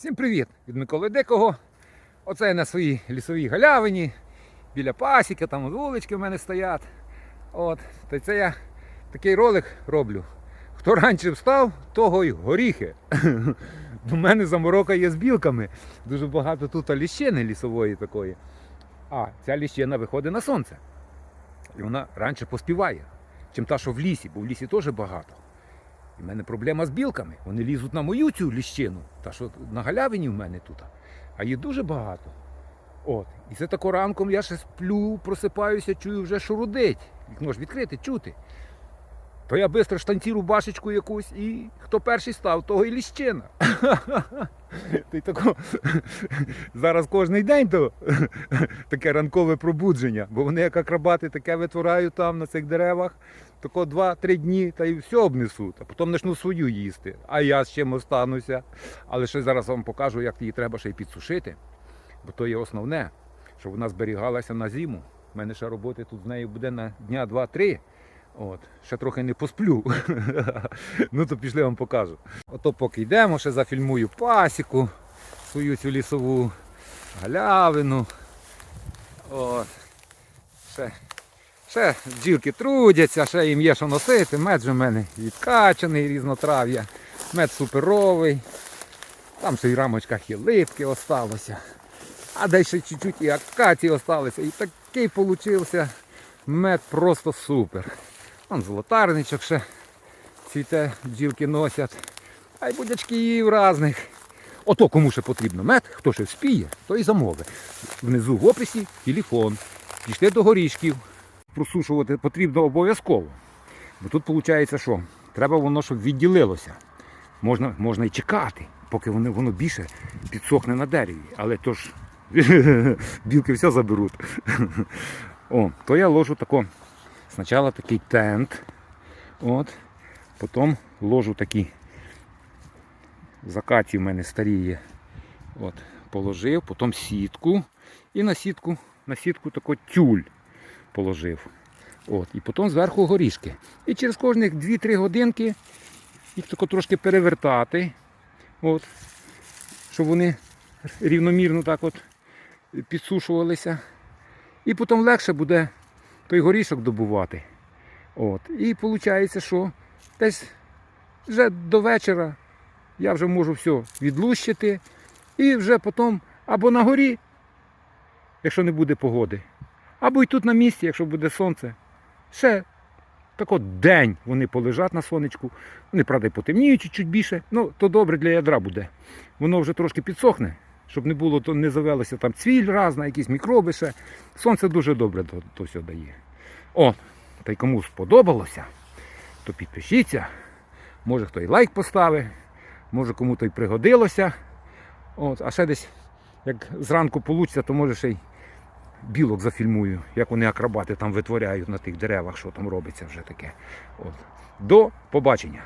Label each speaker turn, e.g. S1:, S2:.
S1: Всім привіт від Миколи Дикого. Оце я на своїй лісовій галявині, біля пасіки, там вулички в мене стоять. От. Та це я такий ролик роблю. Хто раніше встав, того й горіхи. У мене заморока є з білками. Дуже багато тут ліщини лісової такої. А ця ліщина виходить на сонце. І вона раніше поспіває, чим та, що в лісі, бо в лісі теж багато. І в мене проблема з білками. Вони лізуть на мою цю ліщину, та що на галявині в мене тут. А їх дуже багато. От. І це тако ранком я ще сплю, просипаюся, чую вже шурудить. Вікно ж відкрите, чути. То я швидко штанціру башечку якусь і хто перший став, того і ліщина. Й тако, зараз кожен день то таке ранкове пробудження, бо вони як акробати таке витворяють там на цих деревах, тако 2-3 дні та й все обнесуть, а потім почну свою їсти. А я з чим остануся. Але ще зараз вам покажу, як її треба ще й підсушити, бо то є основне, щоб вона зберігалася на зиму. У мене ще роботи тут з нею буде на дня 2-3. От, ще трохи не посплю. ну то пішли вам покажу. Ото поки йдемо, ще зафільмую пасіку, свою цю лісову галявину. От. Ще, ще бджілки трудяться, ще їм є що носити. Мед же в мене відкачаний, різнотрав'я. Мед суперовий. Там ще й рамочках і липки осталося. А десь ще чуть-чуть і акації осталися. І такий получився мед просто супер. Вон золотарничок ще цвіте, бджілки носять. А й будячків різних. Ото кому ще потрібно мед, хто ще вспіє, то і замовить. Внизу в описі телефон. Пішли до горішків. Просушувати потрібно обов'язково. Бо тут виходить, що треба воно, щоб відділилося. Можна, можна і чекати, поки воно, воно більше підсохне на дереві. Але то ж білки все заберуть. О, то я ложу тако. Спочатку такий тент. От. Потім ложу такі закаті в мене старі є. От. Положив, потім сітку. І на сітку, на сітку тако тюль положив. От. І потім зверху горішки. І через кожних 2-3 годинки їх тако трошки перевертати. От. Щоб вони рівномірно так от підсушувалися. І потім легше буде той горішок добувати. От. І виходить, що десь вже до вечора я вже можу все відлущити. І вже потім або на горі, якщо не буде погоди, або й тут на місці, якщо буде сонце. Ще так от день вони полежать на сонечку. Вони, правда, потемніють чуть більше. Ну, то добре для ядра буде. Воно вже трошки підсохне, щоб не було, то не завелося там цвіль разна, якісь мікроби ще. Сонце дуже добре то, то все дає. О, та й кому сподобалося, то підпишіться. Може хто і лайк поставить, може кому то й пригодилося. От, а ще десь, як зранку вийде, то може ще й білок зафільмую, як вони акробати там витворяють на тих деревах, що там робиться вже таке. От. До побачення.